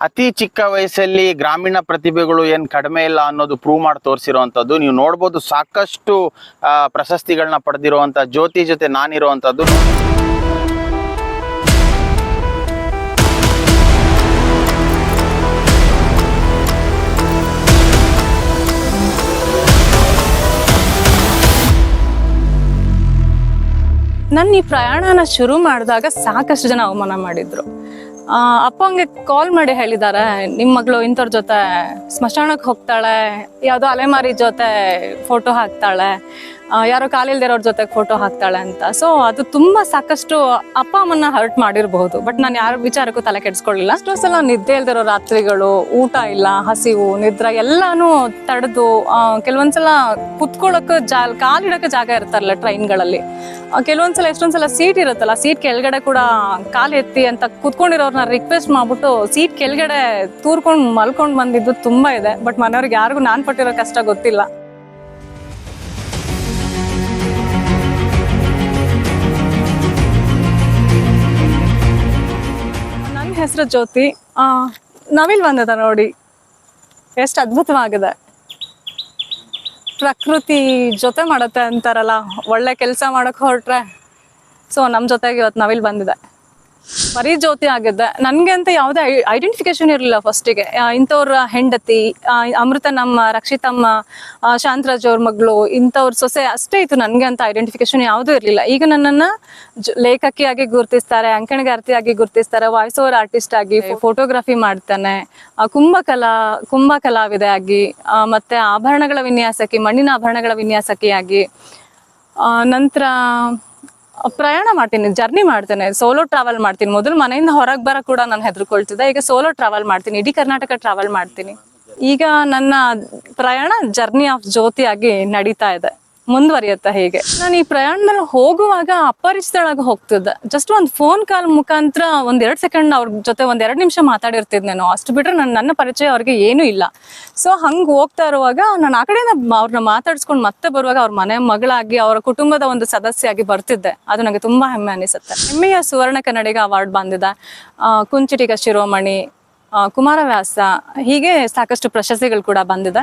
ಅತಿ ಚಿಕ್ಕ ವಯಸ್ಸಲ್ಲಿ ಗ್ರಾಮೀಣ ಪ್ರತಿಭೆಗಳು ಏನು ಕಡಿಮೆ ಇಲ್ಲ ಅನ್ನೋದು ಪ್ರೂವ್ ಮಾಡಿ ತೋರಿಸಿರುವಂಥದ್ದು ನೀವು ನೋಡ್ಬೋದು ಸಾಕಷ್ಟು ಪ್ರಶಸ್ತಿಗಳನ್ನ ಪಡೆದಿರುವಂಥ ಜ್ಯೋತಿ ಜೊತೆ ನಾನಿರುವಂಥದ್ದು ನನ್ನ ಈ ಪ್ರಯಾಣನ ಶುರು ಮಾಡಿದಾಗ ಸಾಕಷ್ಟು ಜನ ಅವಮಾನ ಮಾಡಿದ್ರು. ಆ, ಅಪ್ಪ ಹಂಗೆ ಕಾಲ್ ಮಾಡಿ ಹೇಳಿದ್ದಾರೆ. ನಿಮ್ಮ ಮಗಳು ಇಂಥವ್ರ ಜೊತೆ ಸ್ಮಶಾನಕ್ಕೆ ಹೋಗ್ತಾಳೆ ಯಾವುದೋ ಅಲೆಮಾರಿ ಜೊತೆ ಫೋಟೋ ಹಾಕ್ತಾಳೆ. ಯಾರೋ ಕಾಲಿಲ್ದಿರೋರ್ ಜೊತೆ ಫೋಟೋ ಹಾಕ್ತಾಳೆ ಅಂತ. ಸೊ ಅದು ತುಂಬಾ ಸಾಕಷ್ಟು ಅಪ್ಪ ಅಮ್ಮನ ಹರ್ಟ್ ಮಾಡಿರಬಹುದು. ಬಟ್ ನಾನು ಯಾರ ವಿಚಾರಕ್ಕೂ ತಲೆ ಕೆಡಿಸ್ಕೊಳ್ಳಿಲ್ಲ ಅಷ್ಟೋ ಸಲ ನಿದ್ದೆ ಇಲ್ದಿರೋ ರಾತ್ರಿಗಳು, ಊಟ ಇಲ್ಲ, ಹಸಿವು, ನಿದ್ರೆ ಎಲ್ಲಾನು ತಡೆದು ಕೆಲವೊಂದ್ಸಲ ಕುತ್ಕೊಳ್ಳೋಕೆ ಜಾ ಕಾಲಿಡಕ್ಕೆ ಜಾಗ ಇರ್ತಾರಲ್ಲ ಟ್ರೈನ್ಗಳಲ್ಲಿ. ಕೆಲವೊಂದ್ಸಲ ಎಷ್ಟೊಂದ್ಸಲ ಸೀಟ್ ಇರುತ್ತಲ್ಲ ಸೀಟ್ ಕೆಳಗಡೆ ಕೂಡ ಕಾಲು ಎತ್ತಿ ಅಂತ ಕುತ್ಕೊಂಡಿರೋರ್ನ ರಿಕ್ವೆಸ್ಟ್ ಮಾಡ್ಬಿಟ್ಟು ಸೀಟ್ ಕೆಳಗಡೆ ತೂರ್ಕೊಂಡು ಮಲ್ಕೊಂಡು ಬಂದಿದ್ದು ತುಂಬಾ ಇದೆ. ಬಟ್ ಮನೆಯವ್ರಿಗೆ ಯಾರಿಗೂ ನಾನು ಪಟ್ಟಿರೋ ಕಷ್ಟ ಗೊತ್ತಿಲ್ಲ. ಹೆಸರು ಜ್ಯೋತಿ. ಆ, ನವಿಲ್ ಬಂದದ ನೋಡಿ. ಎಷ್ಟು ಅದ್ಭುತವಾಗಿದೆ. ಪ್ರಕೃತಿ ಜೊತೆ ಮಾಡುತ್ತೆ ಅಂತಾರಲ್ಲ ಒಳ್ಳೆ ಕೆಲಸ ಮಾಡಕ್ ಹೊರಟ್ರೆ. ಸೊ ನಮ್ಮ ಜೊತೆಗೆ ಇವತ್ತು ನವಿಲ್ ಬಂದಿದೆ. ಬರೀ ಜ್ಯೋತಿ ಆಗಿದ್ದೆ. ನನ್ಗೆ ಅಂತ ಯಾವುದೇ ಐಡೆಂಟಿಫಿಕೇಶನ್ ಇರಲಿಲ್ಲ ಫಸ್ಟಿಗೆ ಇಂಥವ್ರ ಹೆಂಡತಿ ಅಮೃತ ನಮ್ಮ ರಕ್ಷಿತಮ್ಮ ಶಾಂತರಾಜ್ ಅವ್ರ ಮಗಳು ಇಂಥವ್ರ ಸೊಸೆ ಅಷ್ಟೇ ಇತ್ತು ನನಗೆ ಅಂತ ಐಡೆಂಟಿಫಿಕೇಶನ್ ಯಾವುದೂ ಇರಲಿಲ್ಲ. ಈಗ ನನ್ನನ್ನು ಲೇಖಕಿಯಾಗಿ ಗುರುತಿಸ್ತಾರೆ ಅಂಕಣಗಾರ್ತಿಯಾಗಿ ಗುರುತಿಸ್ತಾರೆ ವಾಯ್ಸ್ ಓವರ್ ಆರ್ಟಿಸ್ಟ್ ಆಗಿ ಫೋಟೋಗ್ರಫಿ ಮಾಡ್ತಾನೆ. ಕುಂಭಕಲಾ ಕುಂಭ ಕಲಾವಿದೆ ಆಗಿ ಮತ್ತೆ ಆಭರಣಗಳ ವಿನ್ಯಾಸಕಿ ಮಣ್ಣಿನ ಆಭರಣಗಳ ವಿನ್ಯಾಸಕಿಯಾಗಿ ನಂತರ ಪ್ರಯಾಣ ಮಾಡ್ತೀನಿ ಜರ್ನಿ ಮಾಡ್ತೇನೆ. ಸೋಲೋ ಟ್ರಾವೆಲ್ ಮಾಡ್ತೀನಿ. ಮೊದಲು ಮನೆಯಿಂದ ಹೊರಗೆ ಬರೋ ಕೂಡ ನಾನು ಹೆದರ್ಕೊಳ್ತಿದ್ದೆ. ಈಗ ಸೋಲೋ ಟ್ರಾವೆಲ್ ಮಾಡ್ತೀನಿ. ಇಡೀ ಕರ್ನಾಟಕ ಟ್ರಾವೆಲ್ ಮಾಡ್ತೀನಿ. ಈಗ ನನ್ನ ಪ್ರಯಾಣ ಜರ್ನಿ ಆಫ್ ಜ್ಯೋತಿಯಾಗಿ ನಡೀತಾ ಇದೆ. ಮುಂದುವರಿಯುತ್ತೆ ಹೀಗೆ. ನಾನು ಈ ಪ್ರಯಾಣದಲ್ಲಿ ಹೋಗುವಾಗ ಅಪರಿಚಿತಳಾಗಿ ಹೋಗ್ತಿದ್ದೆ. ಜಸ್ಟ್ ಒಂದು ಫೋನ್ ಕಾಲ್ ಮುಖಾಂತರ ಒಂದ್ ಎರಡ್ ಸೆಕೆಂಡ್ ಅವ್ರ ಜೊತೆ ಒಂದ್ ಎರಡ್ ನಿಮಿಷ ಮಾತಾಡಿರ್ತಿದ್ನೇನೋ ಅಷ್ಟು ಬಿಟ್ರೆ ನನ್ನ ನನ್ನ ಪರಿಚಯ ಅವ್ರಿಗೆ ಏನೂ ಇಲ್ಲ. ಸೊ ಹಂಗೆ ಹೋಗ್ತಾ ಇರುವಾಗ ನಾನು ಆ ಕಡೆಯಿಂದ ಅವ್ರನ್ನ ಮಾತಾಡ್ಸ್ಕೊಂಡು ಮತ್ತೆ ಬರುವಾಗ ಅವ್ರ ಮನೆ ಮಗಳಾಗಿ ಅವರ ಕುಟುಂಬದ ಒಂದು ಸದಸ್ಯಾಗಿ ಬರ್ತಿದ್ದೆ. ಅದು ನನಗೆ ತುಂಬಾ ಹೆಮ್ಮೆ ಅನಿಸುತ್ತೆ. ಹೆಮ್ಮೆಯ ಸುವರ್ಣ ಕನ್ನಡಿಗ ಅವಾರ್ಡ್ ಬಂದಿದೆ ಕುಂಚಿಟಿಗ ಶಿರೋಮಣಿ ಕುಮಾರವ್ಯಾಸ, ಹೀಗೆ ಸಾಕಷ್ಟು ಪ್ರಶಸ್ತಿಗಳು ಕೂಡ ಬಂದಿದೆ.